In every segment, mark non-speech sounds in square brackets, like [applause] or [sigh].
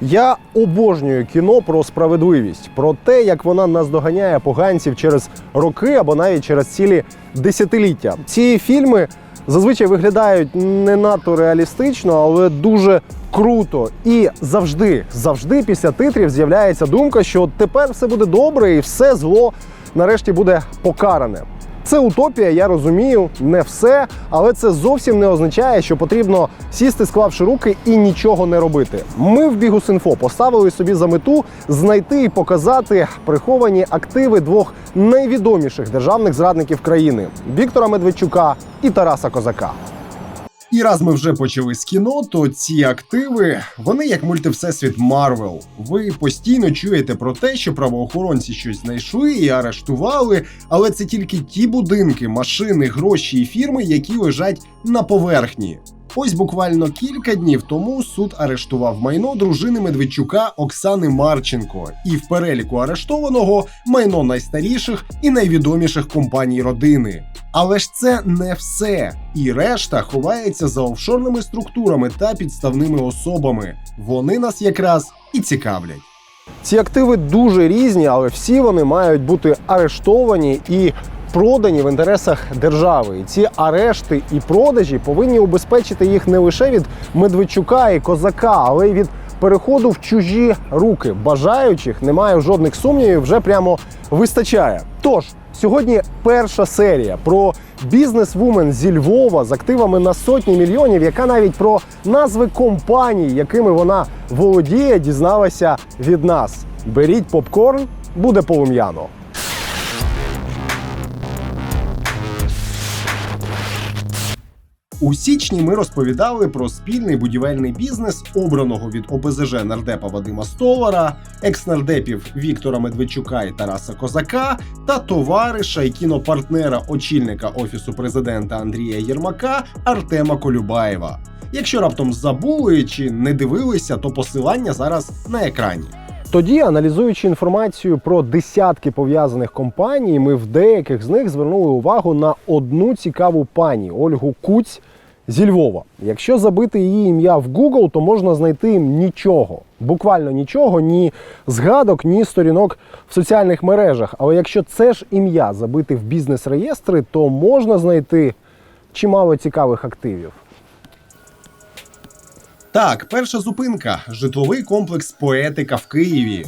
Я обожнюю кіно про справедливість, про те, як вона наздоганяє поганців через роки або навіть через цілі десятиліття. Ці фільми зазвичай виглядають не надто реалістично, але дуже круто. І завжди, завжди після титрів з'являється думка, що тепер все буде добре і все зло нарешті буде покаране. Це утопія, я розумію, не все, але це зовсім не означає, що потрібно сісти, склавши руки і нічого не робити. Ми в Бігус.Інфо поставили собі за мету знайти і показати приховані активи двох найвідоміших державних зрадників країни Віктора Медведчука і Тараса Козака. І раз ми вже почали з кіно, то ці активи вони як мультивсесвіт Марвел. Ви постійно чуєте про те, що правоохоронці щось знайшли і арештували, але це тільки ті будинки, машини, гроші і фірми, які лежать на поверхні. Ось буквально кілька днів тому суд арештував майно дружини Медведчука Оксани Марченко, і в переліку арештованого майно найстаріших і найвідоміших компаній родини. Але ж це не все. І решта ховається за офшорними структурами та підставними особами. Вони нас якраз і цікавлять. Ці активи дуже різні, але всі вони мають бути арештовані і продані в інтересах держави. І ці арешти і продажі повинні убезпечити їх не лише від Медведчука і Козака, але й від переходу в чужі руки. Бажаючих немає жодних сумнівів, вже прямо вистачає. Тож сьогодні перша серія про бізнес-вумен зі Львова з активами на сотні мільйонів, яка навіть про назви компаній, якими вона володіє, дізналася від нас. Беріть попкорн, буде полум'яно. У січні ми розповідали про спільний будівельний бізнес обраного від ОПЗЖ нардепа Вадима Столара, екс-нардепів Віктора Медведчука і Тараса Козака та товариша і кінопартнера очільника офісу президента Андрія Єрмака Артема Колюбаєва. Якщо раптом забули чи не дивилися, то посилання зараз на екрані. Тоді, аналізуючи інформацію про десятки пов'язаних компаній, ми в деяких з них звернули увагу на одну цікаву пані Ольгу Куць зі Львова. Якщо забити її ім'я в Google, то можна знайти нічого. Буквально нічого, ні згадок, ні сторінок в соціальних мережах. Але якщо це ж ім'я забити в бізнес-реєстри, то можна знайти чимало цікавих активів. Так, перша зупинка житловий комплекс Поетика в Києві.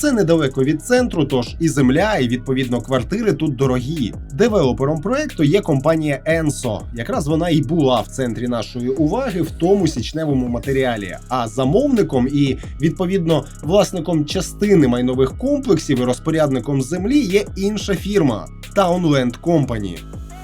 Це недалеко від центру, тож і земля, і відповідно квартири тут дорогі. Девелопером проекту є компанія Enso. Якраз вона і була в центрі нашої уваги в тому січневому матеріалі. А замовником і відповідно власником частини майнових комплексів і розпорядником землі є інша фірма Townland Company.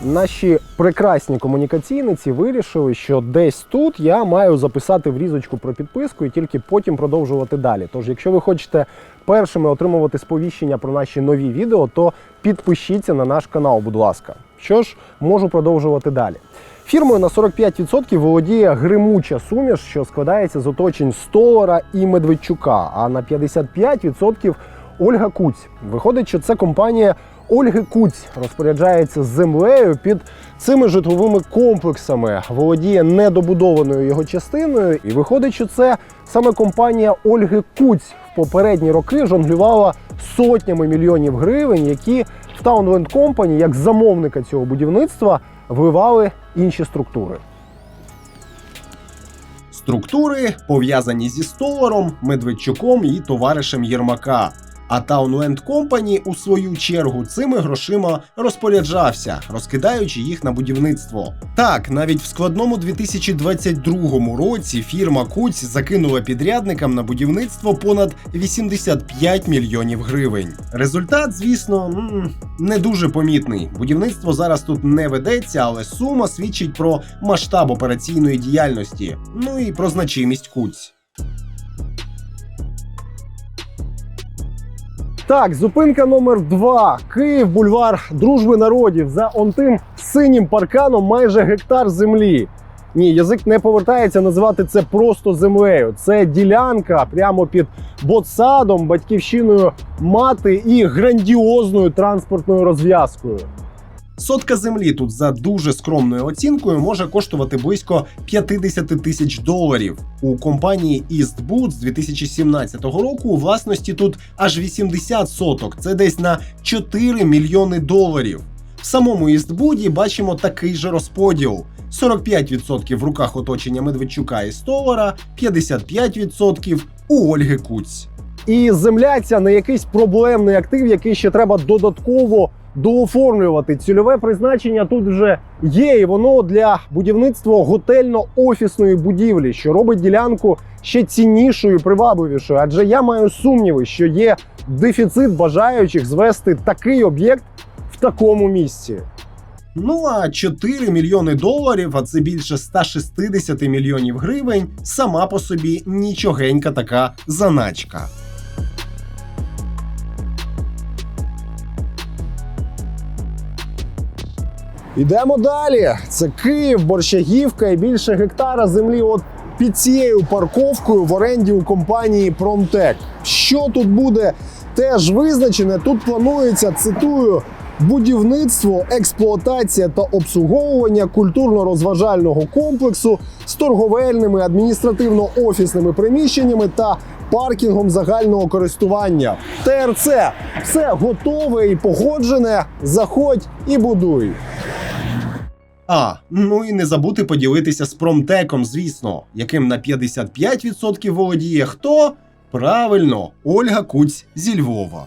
Наші прекрасні комунікаційниці вирішили, що десь тут я маю записати врізочку про підписку і тільки потім продовжувати далі. Тож, якщо ви хочете першими отримувати сповіщення про наші нові відео, то підпишіться на наш канал, будь ласка. Що ж, можу продовжувати далі. Фірмою на 45% володіє гримуча суміш, що складається з оточень Столара і Медведчука, а на 55% Ольга Куць. Виходить, що це компанія Ольги Куць розпоряджається землею під цими житловими комплексами, володіє недобудованою його частиною, і виходить, що це саме компанія Ольги Куць в попередні роки жонглювала сотнями мільйонів гривень, які в Townland Company, як замовника цього будівництва, вливали інші структури. Структури пов'язані зі Столаром, Медведчуком і товаришем Єрмака. А Townland Company, у свою чергу, цими грошима розпоряджався, розкидаючи їх на будівництво. Так, навіть в складному 2022 році фірма Куць закинула підрядникам на будівництво понад 85 мільйонів гривень. Результат, звісно, не дуже помітний. Будівництво зараз тут не ведеться, але сума свідчить про масштаб операційної діяльності, ну і про значимість Куць. Так, зупинка номер 2 Київ, бульвар Дружби народів. За он тим синім парканом майже гектар землі. Ні, язик не повертається називати це просто землею. Це ділянка прямо під ботсадом, батьківщиною мати і грандіозною транспортною розв'язкою. Сотка землі тут за дуже скромною оцінкою може коштувати близько 50 тисяч доларів. У компанії Eastboot з 2017 року у власності тут аж 80 соток. Це десь на 4 мільйони доларів. В самому Істбуді бачимо такий же розподіл: 45% в руках оточення Медведчука і Столара, 55% у Ольги Куць. І земля ця не якийсь проблемний актив, який ще треба додатково дооформлювати. Цільове призначення тут вже є, і воно для будівництва готельно-офісної будівлі, що робить ділянку ще ціннішою, привабливішою. Адже я маю сумніви, що є дефіцит бажаючих звести такий об'єкт в такому місці. Ну а 4 мільйони доларів, а це більше 160 мільйонів гривень, сама по собі нічогенька така заначка. Ідемо далі. Це Київ, Борщагівка і більше гектара землі. От під цією парковкою в оренді у компанії Промтек. Що тут буде теж визначене? Тут планується, цитую, будівництво, експлуатація та обслуговування культурно-розважального комплексу з торговельними, адміністративно-офісними приміщеннями та паркінгом загального користування. ТРЦ все готове і погоджене. Заходь і будуй. А, ну і не забути поділитися з промтеком, звісно, яким на 55% володіє хто? Правильно, Ольга Куць зі Львова.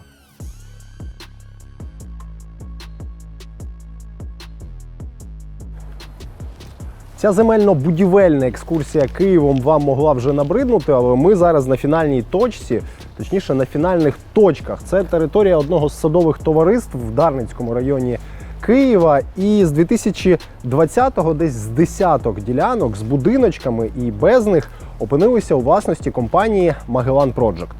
Ця земельно-будівельна екскурсія Києвом вам могла вже набриднути, але ми зараз на фінальній точці, точніше на фінальних точках. Це територія одного з садових товариств в Дарницькому районі Києва. І з 2020-го десь з десяток ділянок з будиночками і без них опинилися у власності компанії Magellan Project.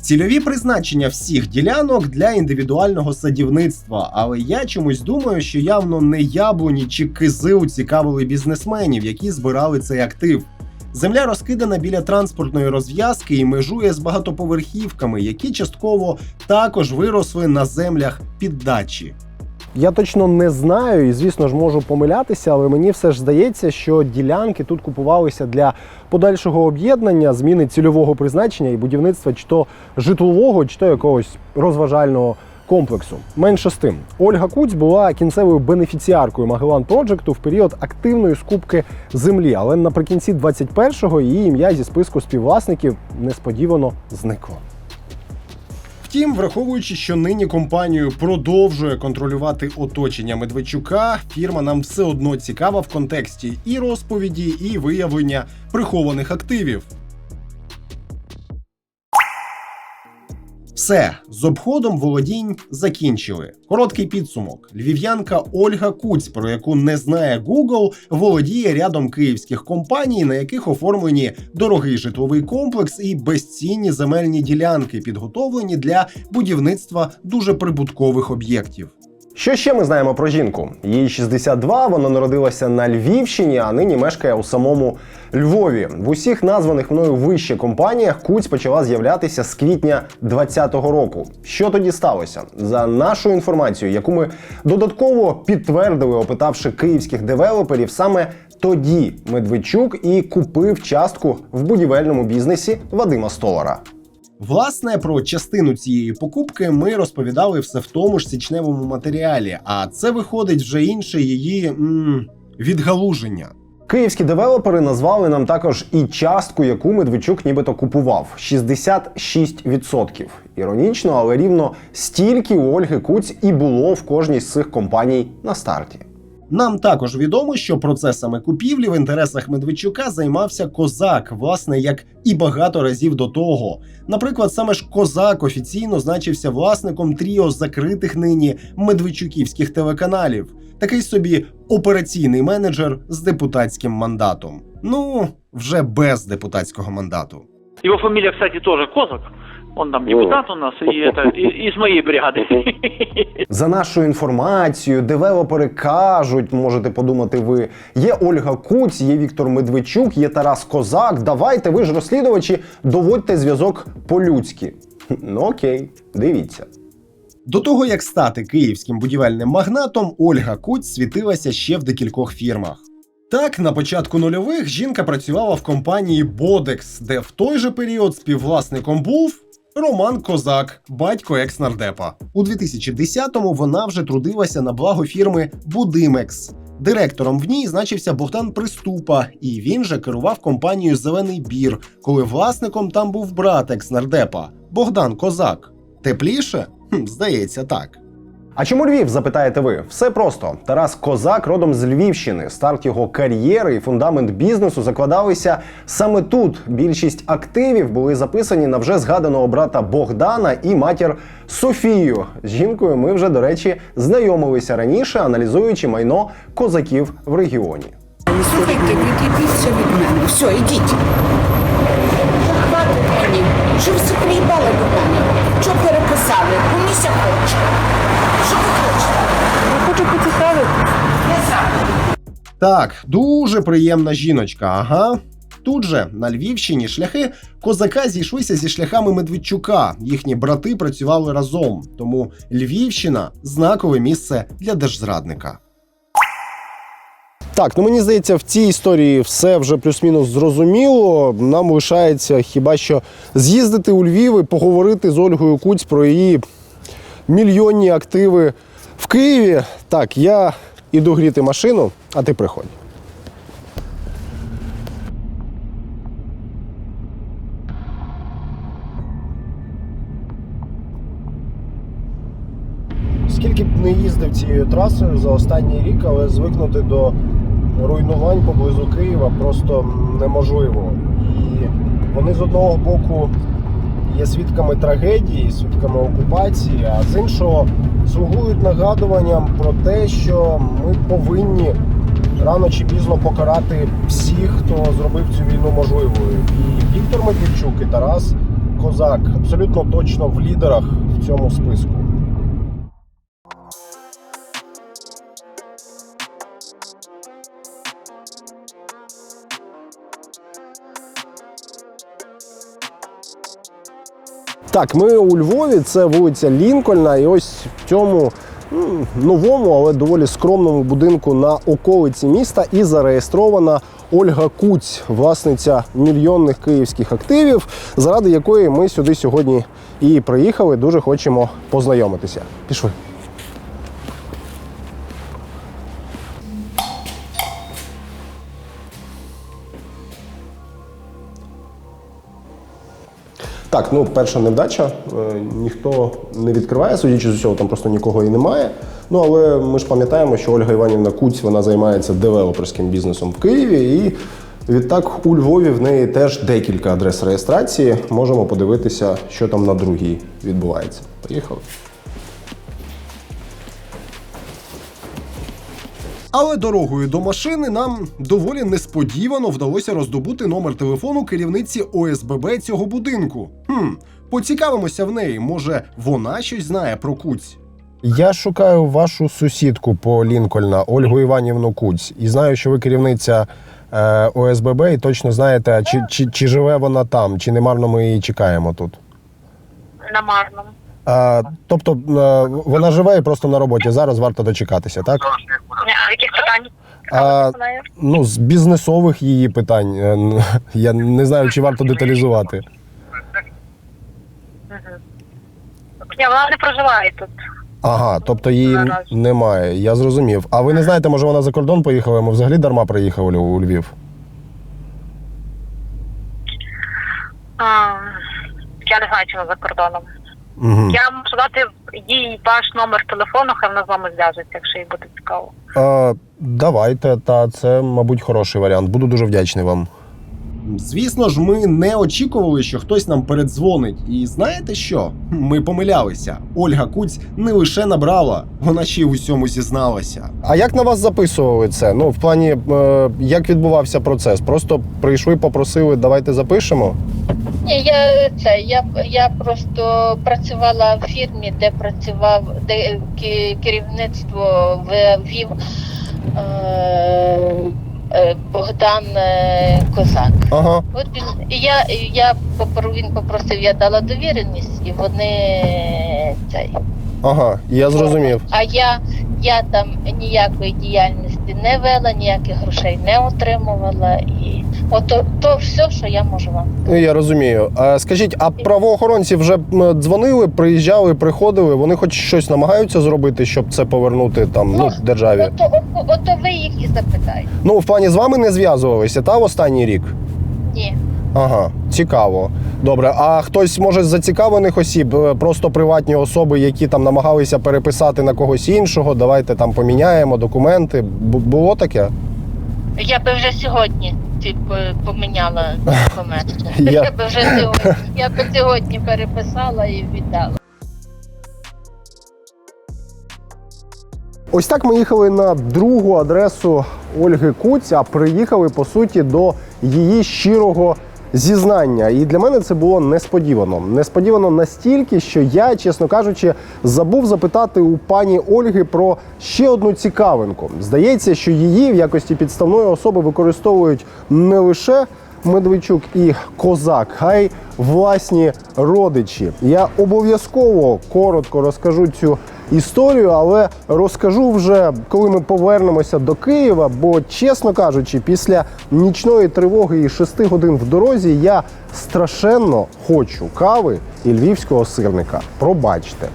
Цільові призначення всіх ділянок для індивідуального садівництва, але я чомусь думаю, що явно не яблуні чи кизи цікавили бізнесменів, які збирали цей актив. Земля розкидана біля транспортної розв'язки і межує з багатоповерхівками, які частково також виросли на землях під дачі. Я точно не знаю і, звісно ж, можу помилятися, але мені все ж здається, що ділянки тут купувалися для подальшого об'єднання, зміни цільового призначення і будівництва чи то житлового, чи то якогось розважального комплексу. Менше з тим, Ольга Куць була кінцевою бенефіціаркою Magellan Project в період активної скупки землі, але наприкінці 21-го її ім'я зі списку співвласників несподівано зникло. Втім, враховуючи, що нині компанію продовжує контролювати оточення Медведчука, фірма нам все одно цікава в контексті і розповіді, і виявлення прихованих активів. Все з обходом володінь закінчили. Короткий підсумок. Львів'янка Ольга Куць, про яку не знає Google, володіє рядом київських компаній, на яких оформлені дорогий житловий комплекс і безцінні земельні ділянки, підготовлені для будівництва дуже прибуткових об'єктів. Що ще ми знаємо про жінку? Їй 62, вона народилася на Львівщині, а нині мешкає у самому Львові. В усіх названих мною вище компаніях Куць почала з'являтися з квітня 2020 року. Що тоді сталося? За нашою інформацією, яку ми додатково підтвердили, опитавши київських девелоперів, саме тоді Медведчук і купив частку в будівельному бізнесі Вадима Столара. Власне, про частину цієї покупки ми розповідали все в тому ж січневому матеріалі, а це виходить вже інше її м- відгалуження. Київські девелопери назвали нам також і частку, яку Медведчук нібито купував 66%. Іронічно, але рівно стільки у Ольги Куць і було в кожній з цих компаній на старті. Нам також відомо, що процесами купівлі в інтересах Медведчука займався Козак, власне, як і багато разів до того. Наприклад, саме ж Козак офіційно значився власником тріо закритих нині медведчуківських телеканалів. Такий собі операційний менеджер з депутатським мандатом. Ну, вже без депутатського мандату. Его фамилия, кстати, тоже Козак. Он там депутат у нас, и это и- из моей бригады. [laughs] За нашою інформацією, девелопери кажуть, можете подумати ви, є Ольга Куць, є Віктор Медведчук, є Тарас Козак. Давайте, ви ж розслідувачі, доводьте зв'язок по-людськи. [laughs] Ну окей, дивіться. До того як стати київським будівельним магнатом, Ольга Куць світилася ще в декількох фірмах. Так, на початку нульових жінка працювала в компанії Бодекс, де в той же період співвласником був Роман Козак, батько екс-нардепа. У 2010-му вона вже трудилася на благо фірми Будимекс. Директором в ній значився Богдан Приступа, і він же керував компанією Зелений бір, коли власником там був брат екс-нардепа Богдан Козак. Тепліше? Хм, здається, так. А чому Львів, запитаєте ви? Все просто. Тарас Козак родом з Львівщини. Старт його кар'єри і фундамент бізнесу закладалися саме тут. Більшість активів були записані на вже згаданого брата Богдана і матір Софію. З жінкою ми вже, до речі, знайомилися раніше, аналізуючи майно козаків в регіоні. Слухайте, відійдіться від мене. Все, мені. Що ви Так, дуже приємна жіночка, ага. Тут же на Львівщині шляхи козака зійшлися зі шляхами Медведчука. Їхні брати працювали разом. Тому Львівщина знакове місце для держзрадника. Так, ну мені здається, в цій історії все вже плюс-мінус зрозуміло. Нам лишається хіба що з'їздити у Львів і поговорити з Ольгою Куць про її мільйонні активи в Києві. Так, я іду гріти машину, а ти приходь. Скільки б не їздив цією трасою за останній рік, але звикнути до руйнувань поблизу Києва просто неможливо. І вони з одного боку є свідками трагедії, свідками окупації, а з іншого слугують нагадуванням про те, що ми повинні рано чи пізно покарати всіх, хто зробив цю війну можливою. І Віктор Медведчук, і Тарас Козак абсолютно точно в лідерах в цьому списку. Так, ми у Львові, це вулиця Лінкольна, і ось в цьому новому, але доволі скромному будинку на околиці міста і зареєстрована Ольга Куць, власниця мільйонних київських активів, заради якої ми сюди сьогодні і приїхали. Дуже хочемо познайомитися. Пішли. Так, ну перша невдача. Е, ніхто не відкриває, судячи з усього, там просто нікого і немає. Ну але ми ж пам'ятаємо, що Ольга Іванівна Куць вона займається девелоперським бізнесом в Києві. І відтак у Львові в неї теж декілька адрес реєстрації. Можемо подивитися, що там на другій відбувається. Поїхали. Але дорогою до машини нам доволі несподівано вдалося роздобути номер телефону керівниці ОСББ цього будинку. Хм, поцікавимося в неї. Може, вона щось знає про Куць. Я шукаю вашу сусідку по Лінкольна, Ольгу Іванівну Куць, і знаю, що ви керівниця е, ОСББ, і точно знаєте, чи, чи, чи живе вона там, чи не марно ми її чекаємо тут. на Марному. А, тобто е, вона живе і просто на роботі. Зараз варто дочекатися, так? А яких питань? А, Ну, з бізнесових її питань. е, [laughs] Я не знаю, чи варто деталізувати. Ні, вона не проживає тут. Ага, тобто її Наразі. немає. Я зрозумів. А ви не знаєте, може вона за кордон поїхала? Ми взагалі дарма приїхали у Львів. А, я не знаю, вона за кордоном. Угу. Я можу дати їй ваш номер телефону, хай вона з вами зв'яжеться, якщо їй буде цікаво. А, давайте, та це, мабуть, хороший варіант. Буду дуже вдячний вам. Звісно ж, ми не очікували, що хтось нам передзвонить. І знаєте що? Ми помилялися. Ольга Куць не лише набрала, вона ще й в усьому зізналася. А як на вас записували це? Ну, в плані, е, як відбувався процес? Просто прийшли, попросили, давайте запишемо. Ні, я це я, я просто працювала в фірмі, де працював, де ке- керівництво ввів е, е, Богдан е, Козак. Ага. От він я, я він попросив, я дала довіреність, і вони цей Ага, я зрозумів. А я, я там ніякої діяльності не вела, ніяких грошей не отримувала. І ото то все, що я можу вам. Ну, я розумію. А скажіть, а правоохоронці вже м, дзвонили, приїжджали, приходили? Вони хоч щось намагаються зробити, щоб це повернути там ну, державі? Ото, ото, ото ви їх і запитайте. Ну, в плані з вами не зв'язувалися, та в останній рік? Ні. Ага, цікаво. Добре. А хтось може з зацікавлених осіб, е, просто приватні особи, які там намагалися переписати на когось іншого, давайте там поміняємо документи. Бу- було таке? Я би вже сьогодні ці поміняла [laughs] документи. Я- Я би вже сьогодні. Я би сьогодні переписала і віддала. Ось так ми їхали на другу адресу Ольги Куць, а приїхали по суті до її щирого зізнання. І для мене це було несподівано. Несподівано настільки, що я, чесно кажучи, забув запитати у пані Ольги про ще одну цікавинку. Здається, що її в якості підставної особи використовують не лише Медведчук і Козак, а й власні родичі. Я обов'язково коротко розкажу цю історію, але розкажу вже, коли ми повернемося до Києва. Бо, чесно кажучи, після нічної тривоги і шести годин в дорозі я страшенно хочу кави і львівського сирника. Пробачте.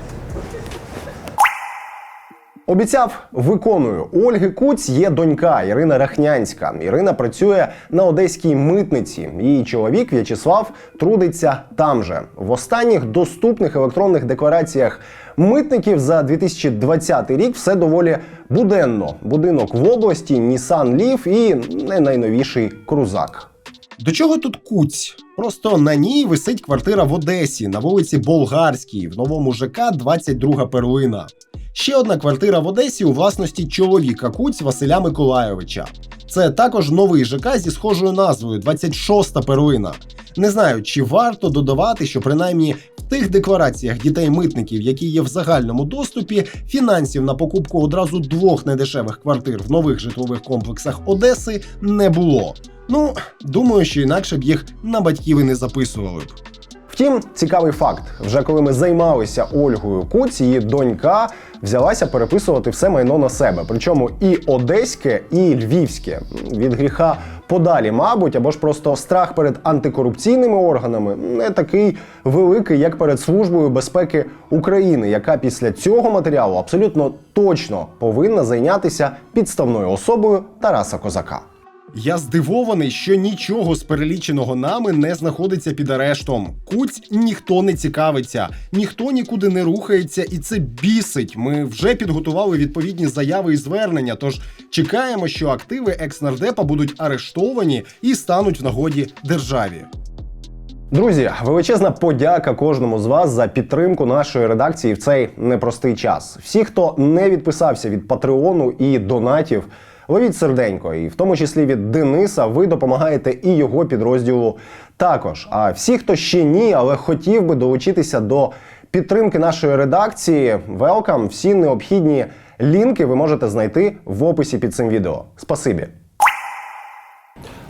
Обіцяв, виконую. Ольги Куць є донька Ірина Рахнянська. Ірина працює на одеській митниці. Її чоловік В'ячеслав трудиться там же. В останніх доступних електронних деклараціях митників за 2020 рік все доволі буденно. Будинок в області, Нісан Лів і не найновіший крузак. До чого тут куць? Просто на ній висить квартира в Одесі на вулиці Болгарській, в новому ЖК 22 перлина. Ще одна квартира в Одесі у власності чоловіка Куць Василя Миколайовича. Це також новий ЖК зі схожою назвою 26-та перлина. Не знаю, чи варто додавати, що принаймні в тих деклараціях дітей-митників, які є в загальному доступі, фінансів на покупку одразу двох недешевих квартир в нових житлових комплексах Одеси не було. Ну, думаю, що інакше б їх на батьків і не записували б. Втім, цікавий факт: вже коли ми займалися Ольгою Куць, її донька взялася переписувати все майно на себе. Причому і одеське, і львівське. Від гріха подалі, мабуть, або ж просто страх перед антикорупційними органами не такий великий, як перед службою безпеки України, яка після цього матеріалу абсолютно точно повинна зайнятися підставною особою Тараса Козака. Я здивований, що нічого з переліченого нами не знаходиться під арештом. Куць ніхто не цікавиться, ніхто нікуди не рухається, і це бісить. Ми вже підготували відповідні заяви і звернення. Тож чекаємо, що активи екс-нардепа будуть арештовані і стануть в нагоді державі. Друзі, величезна подяка кожному з вас за підтримку нашої редакції в цей непростий час. Всі, хто не відписався від Патреону і донатів, ловіть серденько, і в тому числі від Дениса, ви допомагаєте і його підрозділу також. А всі, хто ще ні, але хотів би долучитися до підтримки нашої редакції, велкам. Всі необхідні лінки ви можете знайти в описі під цим відео. Спасибі.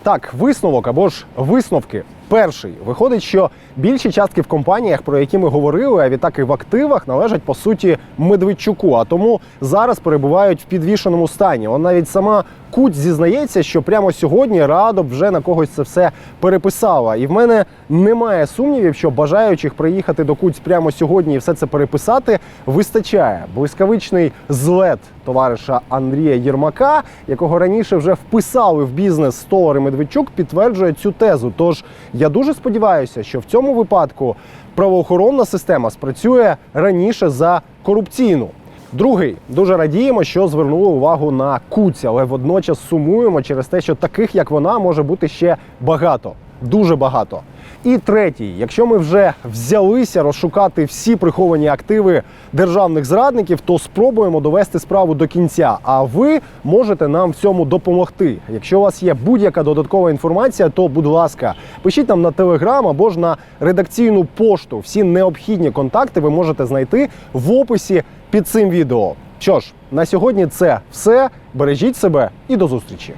Так, висновок або ж висновки. Перший виходить, що більші частки в компаніях, про які ми говорили, а відтак і в активах належать по суті Медведчуку, а тому зараз перебувають в підвішеному стані. Он навіть сама Куть зізнається, що прямо сьогодні радо б вже на когось це все переписала. І в мене немає сумнівів, що бажаючих приїхати до Куць прямо сьогодні і все це переписати вистачає. Блискавичний злет товариша Андрія Єрмака, якого раніше вже вписали в бізнес Столар і Медведчук, підтверджує цю тезу. Тож я дуже сподіваюся, що в цьому випадку правоохоронна система спрацює раніше за корупційну. Другий дуже радіємо, що звернули увагу на Куці, але водночас сумуємо через те, що таких як вона може бути ще багато, дуже багато. І третій, якщо ми вже взялися розшукати всі приховані активи державних зрадників, то спробуємо довести справу до кінця. А ви можете нам в цьому допомогти. Якщо у вас є будь-яка додаткова інформація, то будь ласка, пишіть нам на телеграм або ж на редакційну пошту. Всі необхідні контакти ви можете знайти в описі під цим відео. Що ж, на сьогодні це все. Бережіть себе і до зустрічі.